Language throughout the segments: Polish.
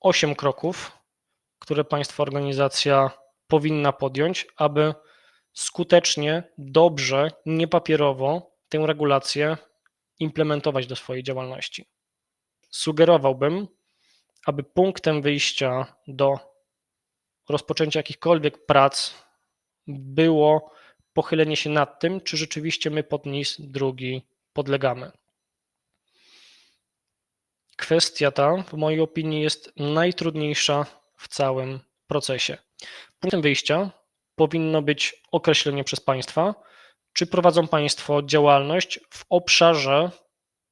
osiem kroków, które Państwa organizacja powinna podjąć, aby skutecznie, dobrze, niepapierowo tę regulację implementować do swojej działalności. Sugerowałbym, aby punktem wyjścia do rozpoczęcia jakichkolwiek prac było pochylenie się nad tym, czy rzeczywiście my pod NIS drugi podlegamy. Kwestia ta, w mojej opinii, jest najtrudniejsza w całym procesie. Punktem wyjścia powinno być określenie przez państwa, czy prowadzą państwo działalność w obszarze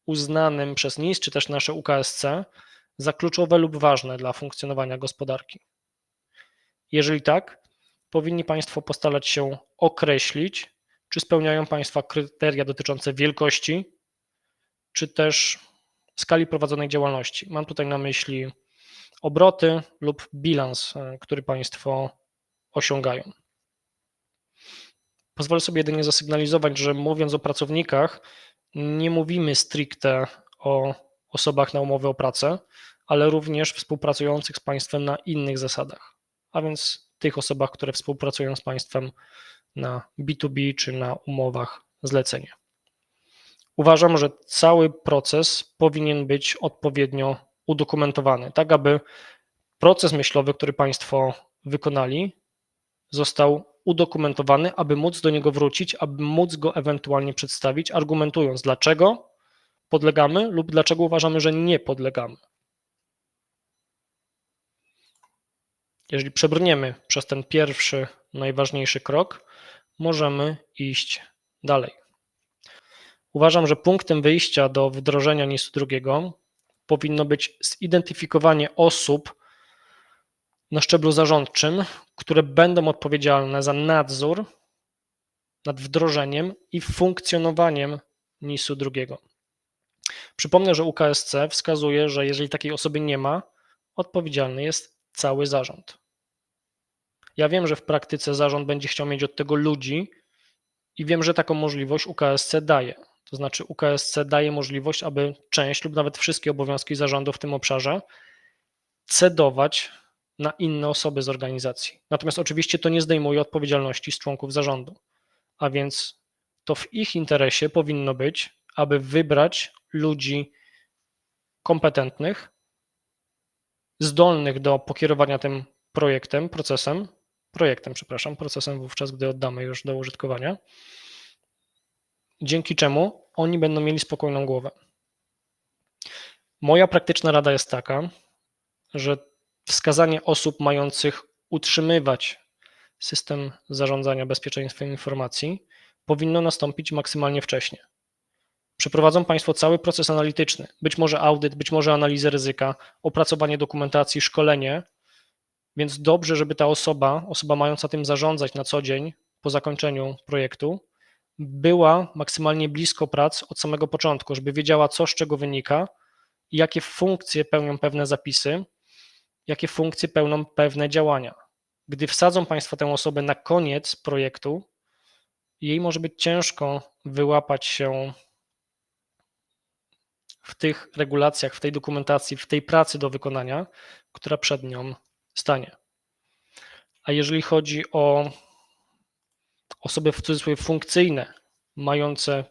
uznanym przez NIS, czy też nasze UKSC za kluczowe lub ważne dla funkcjonowania gospodarki. Jeżeli tak, powinni Państwo postarać się określić, czy spełniają Państwa kryteria dotyczące wielkości, czy też skali prowadzonej działalności. Mam tutaj na myśli obroty lub bilans, e, który Państwo osiągają. Pozwolę sobie jedynie zasygnalizować, że mówiąc o pracownikach, nie mówimy stricte o osobach na umowę o pracę, ale również współpracujących z państwem na innych zasadach, a więc tych osobach, które współpracują z państwem na B2B czy na umowach zlecenia. Uważam, że cały proces powinien być odpowiednio udokumentowany, tak aby proces myślowy, który Państwo wykonali, został udokumentowany, aby móc do niego wrócić, aby móc go ewentualnie przedstawić, argumentując, dlaczego podlegamy lub dlaczego uważamy, że nie podlegamy. Jeżeli przebrniemy przez ten pierwszy, najważniejszy krok, możemy iść dalej. Uważam, że punktem wyjścia do wdrożenia NIS drugiego powinno być zidentyfikowanie osób na szczeblu zarządczym, które będą odpowiedzialne za nadzór nad wdrożeniem i funkcjonowaniem NIS-u drugiego. Przypomnę, że UKSC wskazuje, że jeżeli takiej osoby nie ma, odpowiedzialny jest cały zarząd. Ja wiem, że w praktyce zarząd będzie chciał mieć od tego ludzi i wiem, że taką możliwość UKSC daje. To znaczy UKSC daje możliwość, aby część lub nawet wszystkie obowiązki zarządu w tym obszarze cedować na inne osoby z organizacji. Natomiast oczywiście to nie zdejmuje odpowiedzialności z członków zarządu. A więc to w ich interesie powinno być, aby wybrać ludzi kompetentnych, zdolnych do pokierowania tym projektem, procesem, projektem, przepraszam, procesem wówczas, gdy oddamy już do użytkowania, dzięki czemu oni będą mieli spokojną głowę. Moja praktyczna rada jest taka, że wskazanie osób mających utrzymywać system zarządzania bezpieczeństwem informacji powinno nastąpić maksymalnie wcześnie. Przeprowadzą Państwo cały proces analityczny, być może audyt, być może analizę ryzyka, opracowanie dokumentacji, szkolenie, więc dobrze, żeby ta osoba, osoba mająca tym zarządzać na co dzień po zakończeniu projektu, była maksymalnie blisko prac od samego początku, żeby wiedziała, co z czego wynika jakie funkcje pełnią pewne zapisy, jakie funkcje pełnią pewne działania. Gdy wsadzą Państwo tę osobę na koniec projektu, jej może być ciężko wyłapać się w tych regulacjach, w tej dokumentacji, w tej pracy do wykonania, która przed nią stanie. A jeżeli chodzi o osoby w cudzysłowie funkcyjne, mające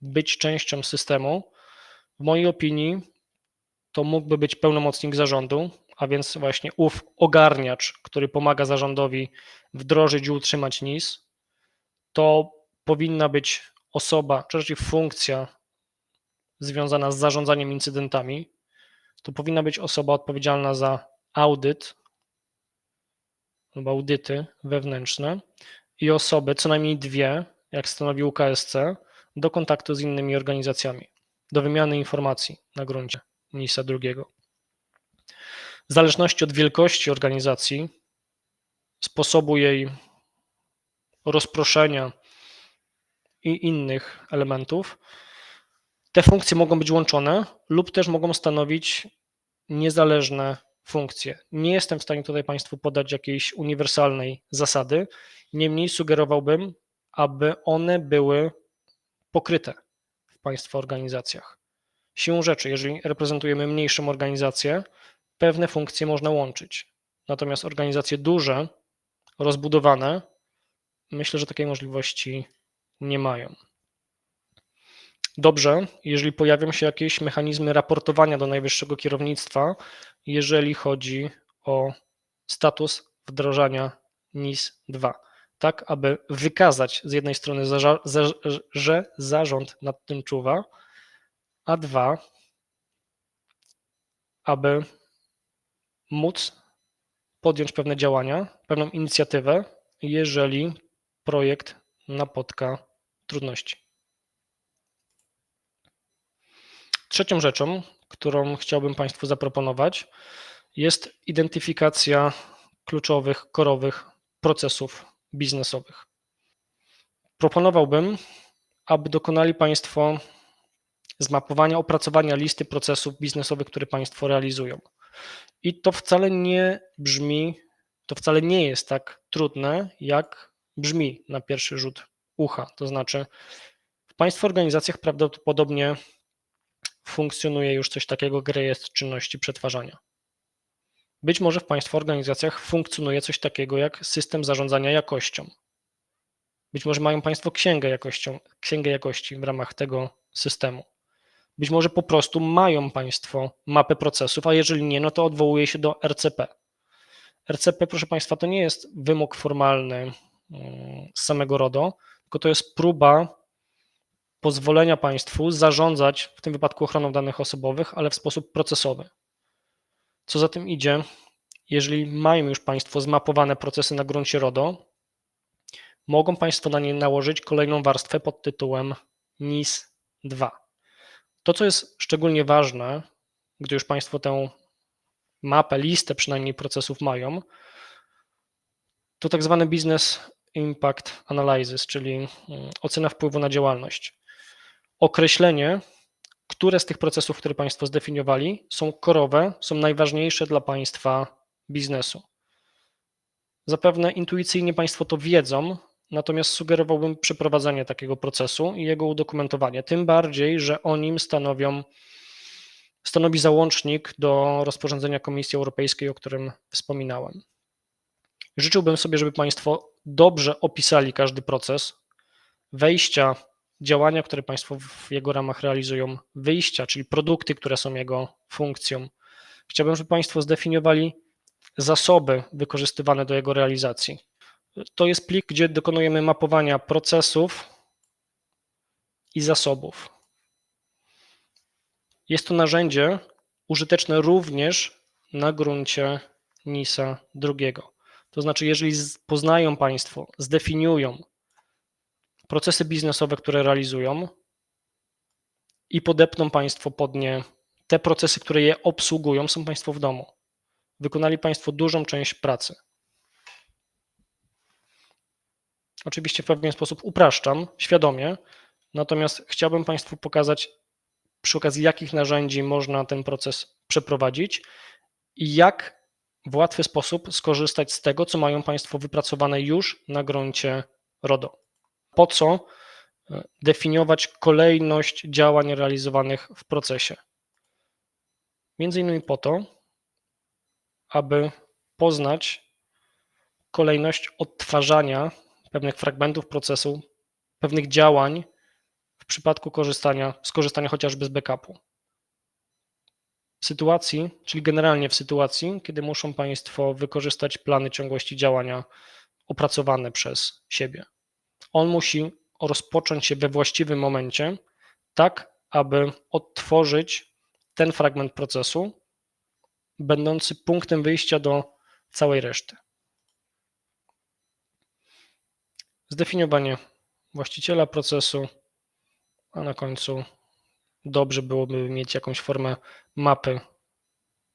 być częścią systemu, w mojej opinii to mógłby być pełnomocnik zarządu, a więc właśnie ów ogarniacz, który pomaga zarządowi wdrożyć i utrzymać NIS, to powinna być osoba, czy raczej funkcja związana z zarządzaniem incydentami. To powinna być osoba odpowiedzialna za audyt lub audyty wewnętrzne i osoby, co najmniej dwie, jak stanowi UKSC, do kontaktu z innymi organizacjami, do wymiany informacji na gruncie NISA drugiego. W zależności od wielkości organizacji, sposobu jej rozproszenia i innych elementów, te funkcje mogą być łączone lub też mogą stanowić niezależne funkcje. Nie jestem w stanie tutaj Państwu podać jakiejś uniwersalnej zasady, niemniej sugerowałbym, aby one były pokryte w Państwa organizacjach. Siłą rzeczy, jeżeli reprezentujemy mniejszą organizację, pewne funkcje można łączyć. Natomiast organizacje duże, rozbudowane, myślę, że takiej możliwości nie mają. Dobrze, jeżeli pojawią się jakieś mechanizmy raportowania do najwyższego kierownictwa, jeżeli chodzi o status wdrożenia NIS 2, tak aby wykazać z jednej strony, że zarząd nad tym czuwa, a dwa, aby móc podjąć pewne działania, pewną inicjatywę, jeżeli projekt napotka trudności. Trzecią rzeczą, którą chciałbym Państwu zaproponować, jest identyfikacja kluczowych, korowych procesów biznesowych. Proponowałbym, aby dokonali Państwo zmapowania, opracowania listy procesów biznesowych, które Państwo realizują. I to wcale nie brzmi, to wcale nie jest tak trudne, jak brzmi na pierwszy rzut ucha. To znaczy, w Państwa organizacjach prawdopodobnie funkcjonuje już coś takiego jak rejestr czynności przetwarzania. Być może w Państwa organizacjach funkcjonuje coś takiego jak system zarządzania jakością. Być może mają Państwo księgę, jakością, księgę jakości w ramach tego systemu. Być może po prostu mają Państwo mapę procesów, a jeżeli nie, no to odwołuje się do RCP. RCP, proszę Państwa, to nie jest wymóg formalny mm, z samego RODO, tylko to jest próba pozwolenia Państwu zarządzać, w tym wypadku ochroną danych osobowych, ale w sposób procesowy. Co za tym idzie, jeżeli mają już Państwo zmapowane procesy na gruncie RODO, mogą Państwo na nie nałożyć kolejną warstwę pod tytułem NIS 2. To, co jest szczególnie ważne, gdy już Państwo tę mapę, listę przynajmniej procesów mają, to tak zwany Business Impact Analysis, czyli mm, ocena wpływu na działalność. Określenie, które z tych procesów, które Państwo zdefiniowali, są korowe, są najważniejsze dla Państwa biznesu. Zapewne intuicyjnie Państwo to wiedzą, Natomiast sugerowałbym przeprowadzenie takiego procesu i jego udokumentowanie, tym bardziej, że o nim stanowią, stanowi załącznik do rozporządzenia Komisji Europejskiej, o którym wspominałem. Życzyłbym sobie, żeby Państwo dobrze opisali każdy proces wejścia, działania, które Państwo w jego ramach realizują, wyjścia, czyli produkty, które są jego funkcją. Chciałbym, żeby Państwo zdefiniowali zasoby wykorzystywane do jego realizacji to jest plik, gdzie dokonujemy mapowania procesów i zasobów. Jest to narzędzie użyteczne również na gruncie NISA drugiego. To znaczy, jeżeli poznają Państwo, zdefiniują procesy biznesowe, które realizują i podepną Państwo pod nie te procesy, które je obsługują, są Państwo w domu. Wykonali Państwo dużą część pracy. Oczywiście w pewien sposób upraszczam świadomie, natomiast chciałbym Państwu pokazać przy okazji jakich narzędzi można ten proces przeprowadzić i jak w łatwy sposób skorzystać z tego, co mają Państwo wypracowane już na gruncie RODO. Po co e, definiować kolejność działań realizowanych w procesie? Między innymi po to, aby poznać kolejność odtwarzania pewnych fragmentów procesu, pewnych działań w przypadku korzystania, skorzystania chociażby z backupu. W sytuacji, czyli generalnie w sytuacji, kiedy muszą Państwo wykorzystać plany ciągłości działania opracowane przez siebie. On musi rozpocząć się we właściwym momencie, tak aby odtworzyć ten fragment procesu, będący punktem wyjścia do całej reszty. zdefiniowanie właściciela procesu, a na końcu dobrze byłoby mieć jakąś formę mapy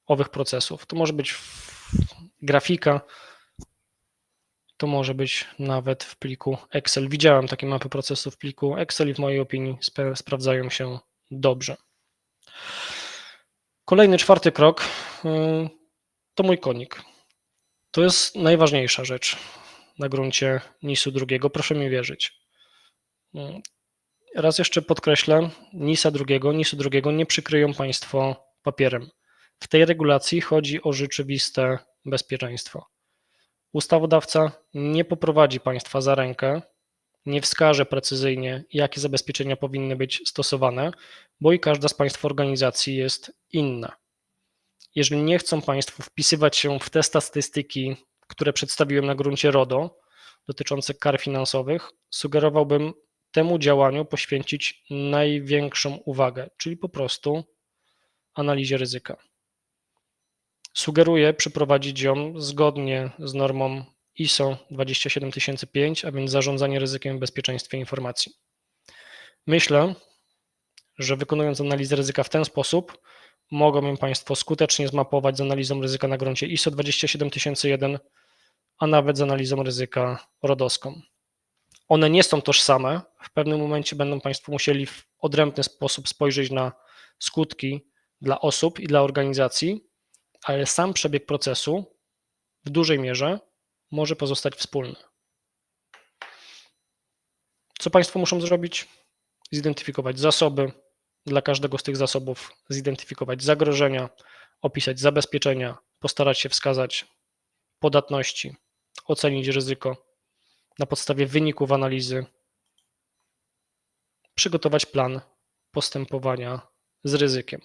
owych procesów. To może być grafika, to może być nawet w pliku Excel. Widziałem takie mapy procesów w pliku Excel i w mojej opinii sprawdzają się dobrze. Kolejny, czwarty krok y, to mój konik. To jest najważniejsza rzecz na gruncie NIS-u drugiego, proszę mi wierzyć. Raz jeszcze podkreślę, NIS-a drugiego, NIS-u drugiego nie przykryją Państwo papierem. W tej regulacji chodzi o rzeczywiste bezpieczeństwo. Ustawodawca nie poprowadzi państwa za rękę, nie wskaże precyzyjnie, jakie zabezpieczenia powinny być stosowane, bo i każda z państw organizacji jest inna. Jeżeli nie chcą Państwo wpisywać się w te statystyki, które przedstawiłem na gruncie RODO dotyczące kar finansowych, sugerowałbym temu działaniu poświęcić największą uwagę, czyli po prostu analizie ryzyka. Sugeruję przeprowadzić ją zgodnie z normą ISO 27005, a więc zarządzanie ryzykiem w bezpieczeństwie informacji. Myślę, że wykonując analizę ryzyka w ten sposób, mogą ją Państwo skutecznie zmapować z analizą ryzyka na gruncie ISO 27001, a nawet z analizą ryzyka rodoską. One nie są tożsame. W pewnym momencie będą Państwo musieli w odrębny sposób spojrzeć na skutki dla osób i dla organizacji, ale sam przebieg procesu w dużej mierze może pozostać wspólny. Co Państwo muszą zrobić? Zidentyfikować zasoby, dla każdego z tych zasobów zidentyfikować zagrożenia, opisać zabezpieczenia, postarać się wskazać podatności, ocenić ryzyko na podstawie wyników analizy, przygotować plan postępowania z ryzykiem.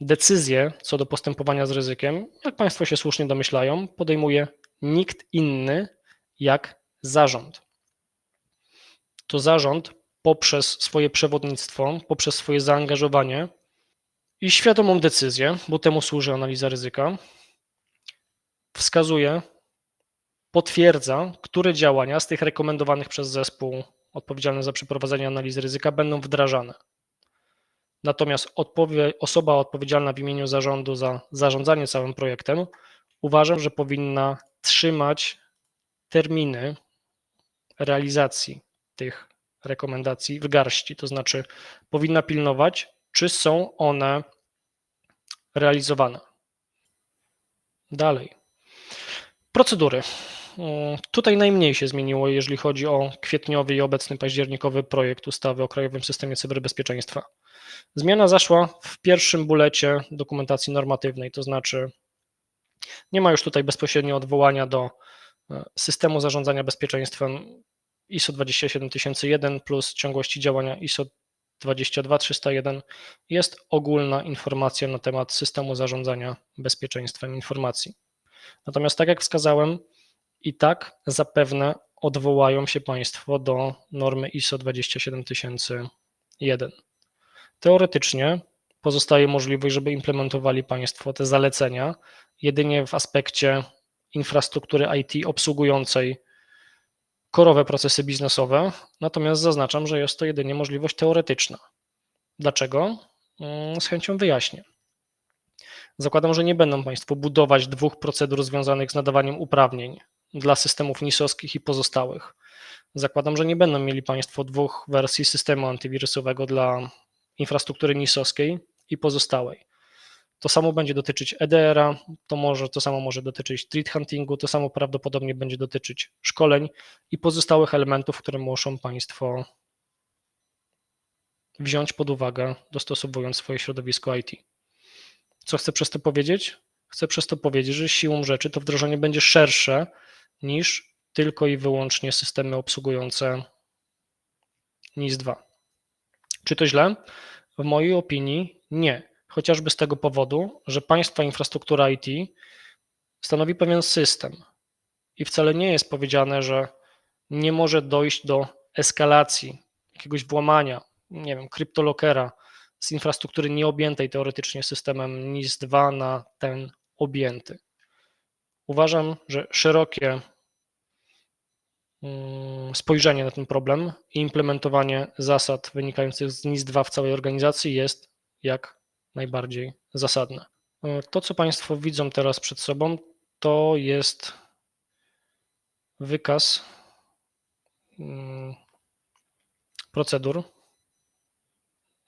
Decyzje co do postępowania z ryzykiem, jak Państwo się słusznie domyślają, podejmuje nikt inny jak zarząd. To zarząd poprzez swoje przewodnictwo, poprzez swoje zaangażowanie i świadomą decyzję, bo temu służy analiza ryzyka, wskazuje, potwierdza, które działania z tych rekomendowanych przez zespół odpowiedzialny za przeprowadzenie analizy ryzyka będą wdrażane. Natomiast odpowie, osoba odpowiedzialna w imieniu zarządu za zarządzanie całym projektem uważam, że powinna trzymać terminy realizacji tych rekomendacji w garści, to znaczy powinna pilnować, czy są one realizowane. Dalej. Procedury. Tutaj najmniej się zmieniło, jeżeli chodzi o kwietniowy i obecny październikowy projekt ustawy o Krajowym Systemie Cyberbezpieczeństwa. Zmiana zaszła w pierwszym bulecie dokumentacji normatywnej, to znaczy nie ma już tutaj bezpośrednio odwołania do e, systemu zarządzania bezpieczeństwem ISO 27001 plus ciągłości działania ISO 22301 jest ogólna informacja na temat systemu zarządzania bezpieczeństwem informacji. Natomiast tak jak wskazałem, i tak zapewne odwołają się Państwo do normy ISO 27001. Teoretycznie pozostaje możliwość, żeby implementowali Państwo te zalecenia jedynie w aspekcie infrastruktury IT obsługującej korowe procesy biznesowe, natomiast zaznaczam, że jest to jedynie możliwość teoretyczna. Dlaczego? Mm, z chęcią wyjaśnię. Zakładam, że nie będą Państwo budować dwóch procedur związanych z nadawaniem uprawnień dla systemów nisowskich i pozostałych. Zakładam, że nie będą mieli Państwo dwóch wersji systemu antywirusowego dla infrastruktury nisowskiej i pozostałej. To samo będzie dotyczyć EDR-a, to, może, to samo może dotyczyć threat huntingu, to samo prawdopodobnie będzie dotyczyć szkoleń i pozostałych elementów, które muszą Państwo wziąć pod uwagę, dostosowując swoje środowisko IT. Co chcę przez to powiedzieć? Chcę przez to powiedzieć, że siłą rzeczy to wdrożenie będzie szersze niż tylko i wyłącznie systemy obsługujące NIS-2. Czy to źle? W mojej opinii nie chociażby z tego powodu, że państwa infrastruktura IT stanowi pewien system i wcale nie jest powiedziane, że nie może dojść do eskalacji, jakiegoś włamania, nie wiem, kryptolokera z infrastruktury nieobjętej teoretycznie systemem NIS-2 na ten objęty. Uważam, że szerokie spojrzenie na ten problem i implementowanie zasad wynikających z NIS-2 w całej organizacji jest jak najbardziej zasadne. E, to, co Państwo widzą teraz przed sobą, to jest wykaz mm, procedur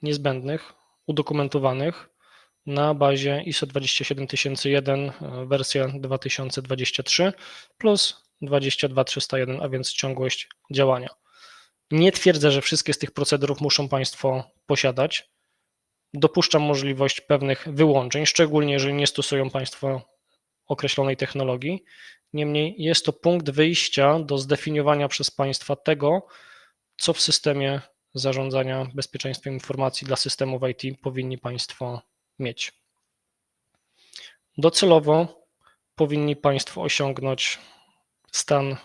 niezbędnych, udokumentowanych na bazie ISO 27001 e, wersja 2023 plus 22301, a więc ciągłość działania. Nie twierdzę, że wszystkie z tych procedur muszą Państwo posiadać. dopuszczam możliwość pewnych wyłączeń, szczególnie jeżeli nie stosują Państwo określonej technologii. Niemniej jest to punkt wyjścia do zdefiniowania przez Państwa tego, co w systemie zarządzania bezpieczeństwem informacji dla systemów IT powinni Państwo mieć. Docelowo powinni Państwo osiągnąć stan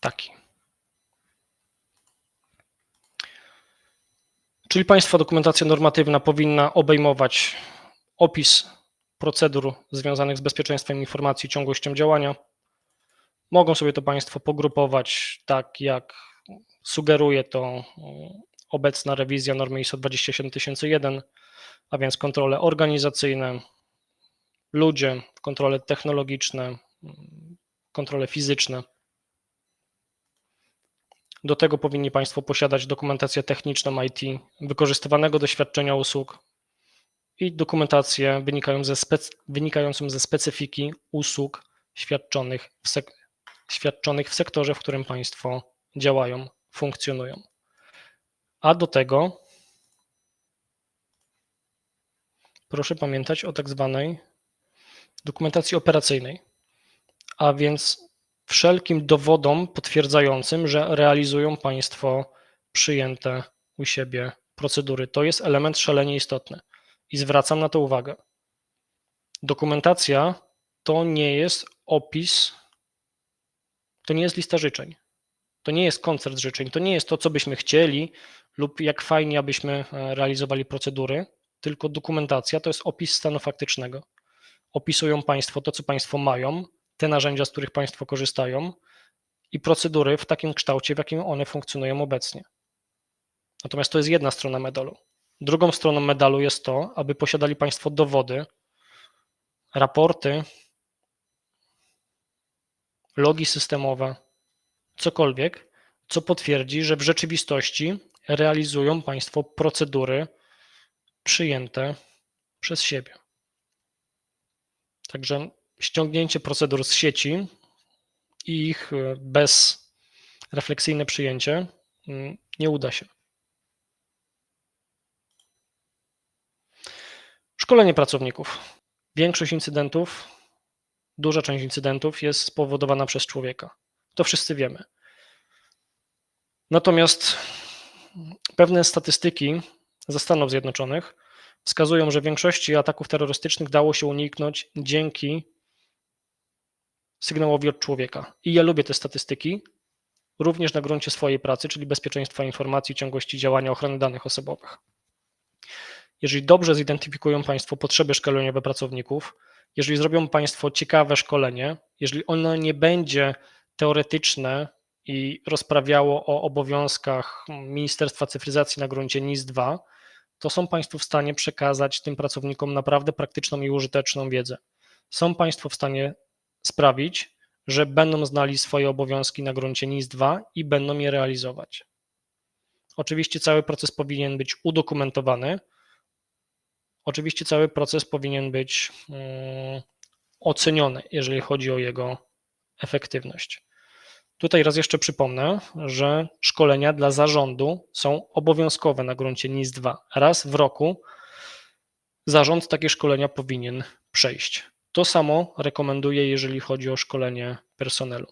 taki. Czyli Państwa dokumentacja normatywna powinna obejmować opis procedur związanych z bezpieczeństwem informacji ciągłością działania. Mogą sobie to Państwo pogrupować tak, jak sugeruje to obecna rewizja normy ISO 27001, a więc kontrole organizacyjne, ludzie, kontrole technologiczne, kontrole fizyczne. Do tego powinni Państwo posiadać dokumentację techniczną IT, wykorzystywanego doświadczenia usług i dokumentację wynikającą ze specyfiki usług świadczonych w, sek, świadczonych w sektorze, w którym Państwo działają, funkcjonują. A do tego proszę pamiętać o tak zwanej dokumentacji operacyjnej, a więc wszelkim dowodom potwierdzającym, że realizują Państwo przyjęte u siebie procedury. To jest element szalenie istotny i zwracam na to uwagę. Dokumentacja to nie jest opis, to nie jest lista życzeń, to nie jest koncert życzeń, to nie jest to, co byśmy chcieli lub jak fajnie, abyśmy e, realizowali procedury, tylko dokumentacja to jest opis stanu faktycznego. Opisują Państwo to, co Państwo mają, te narzędzia, z których Państwo korzystają i procedury w takim kształcie, w jakim one funkcjonują obecnie. Natomiast to jest jedna strona medalu. Drugą stroną medalu jest to, aby posiadali Państwo dowody, raporty, logi systemowe, cokolwiek, co potwierdzi, że w rzeczywistości realizują Państwo procedury przyjęte przez siebie. Także ściągnięcie procedur z sieci i ich e, bezrefleksyjne przyjęcie mm, nie uda się. Szkolenie pracowników. Większość incydentów, duża część incydentów jest spowodowana przez człowieka. To wszyscy wiemy. Natomiast pewne statystyki ze Stanów Zjednoczonych wskazują, że większości ataków terrorystycznych dało się uniknąć dzięki sygnałowi od człowieka. I ja lubię te statystyki, również na gruncie swojej pracy, czyli bezpieczeństwa informacji, ciągłości działania, ochrony danych osobowych. Jeżeli dobrze zidentyfikują Państwo potrzeby szkoleniowe pracowników, jeżeli zrobią Państwo ciekawe szkolenie, jeżeli ono nie będzie teoretyczne i rozprawiało o obowiązkach Ministerstwa Cyfryzacji na gruncie NIS-2, to są Państwo w stanie przekazać tym pracownikom naprawdę praktyczną i użyteczną wiedzę. Są Państwo w stanie sprawić, że będą znali swoje obowiązki na gruncie NIS-2 i będą je realizować. Oczywiście cały proces powinien być udokumentowany. Oczywiście cały proces powinien być mm, oceniony, jeżeli chodzi o jego efektywność. Tutaj raz jeszcze przypomnę, że szkolenia dla zarządu są obowiązkowe na gruncie NIS-2. Raz w roku zarząd takie szkolenia powinien przejść. To samo rekomenduję, jeżeli chodzi o szkolenie personelu.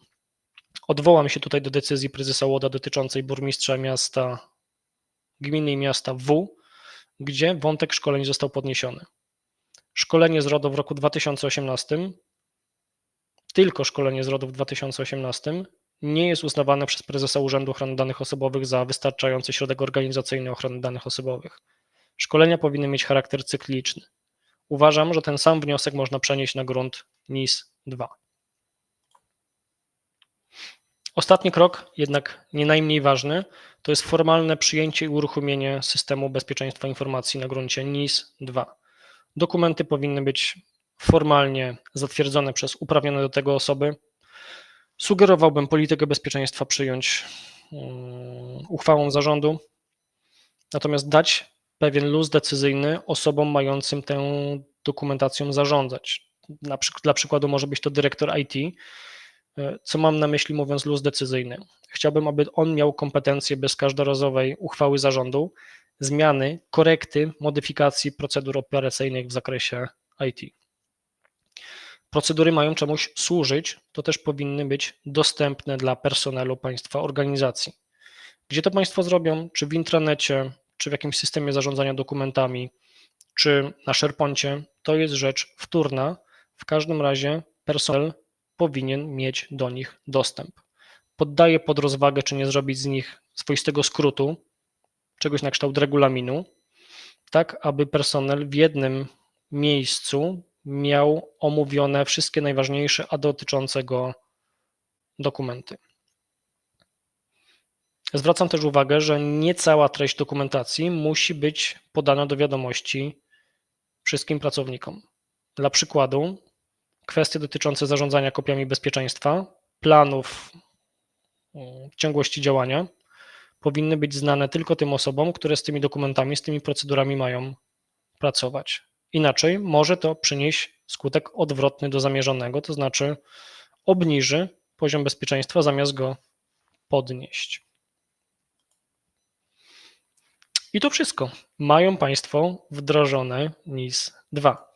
Odwołam się tutaj do decyzji prezesa Łoda dotyczącej burmistrza miasta, gminy i miasta W, gdzie wątek szkoleń został podniesiony. Szkolenie z RODO w roku 2018, tylko szkolenie z RODO w 2018 nie jest uznawane przez prezesa Urzędu Ochrony Danych Osobowych za wystarczający środek organizacyjny ochrony danych osobowych. Szkolenia powinny mieć charakter cykliczny. Uważam, że ten sam wniosek można przenieść na grunt NIS 2. Ostatni krok, jednak nie najmniej ważny, to jest formalne przyjęcie i uruchomienie systemu bezpieczeństwa informacji na gruncie NIS 2. Dokumenty powinny być formalnie zatwierdzone przez uprawnione do tego osoby. Sugerowałbym politykę bezpieczeństwa przyjąć um, uchwałą zarządu, natomiast dać pewien luz decyzyjny osobom mającym tę dokumentacją zarządzać. Na dla przykładu może być to dyrektor IT. E, co mam na myśli mówiąc luz decyzyjny? Chciałbym, aby on miał kompetencje bez każdorazowej uchwały zarządu zmiany, korekty, modyfikacji procedur operacyjnych w zakresie IT. Procedury mają czemuś służyć, to też powinny być dostępne dla personelu państwa organizacji. Gdzie to Państwo zrobią? Czy w intranecie, czy w jakimś systemie zarządzania dokumentami, czy na SharePoincie, to jest rzecz wtórna. W każdym razie personel powinien mieć do nich dostęp. Poddaję pod rozwagę, czy nie zrobić z nich swoistego skrótu, czegoś na kształt regulaminu, tak aby personel w jednym miejscu miał omówione wszystkie najważniejsze, a dotyczące go dokumenty. Zwracam też uwagę, że nie cała treść dokumentacji musi być podana do wiadomości wszystkim pracownikom. Dla przykładu, kwestie dotyczące zarządzania kopiami bezpieczeństwa, planów mm, ciągłości działania powinny być znane tylko tym osobom, które z tymi dokumentami, z tymi procedurami mają pracować. Inaczej może to przynieść skutek odwrotny do zamierzonego, to znaczy obniży poziom bezpieczeństwa zamiast go podnieść. I to wszystko. Mają Państwo wdrożone NIS 2.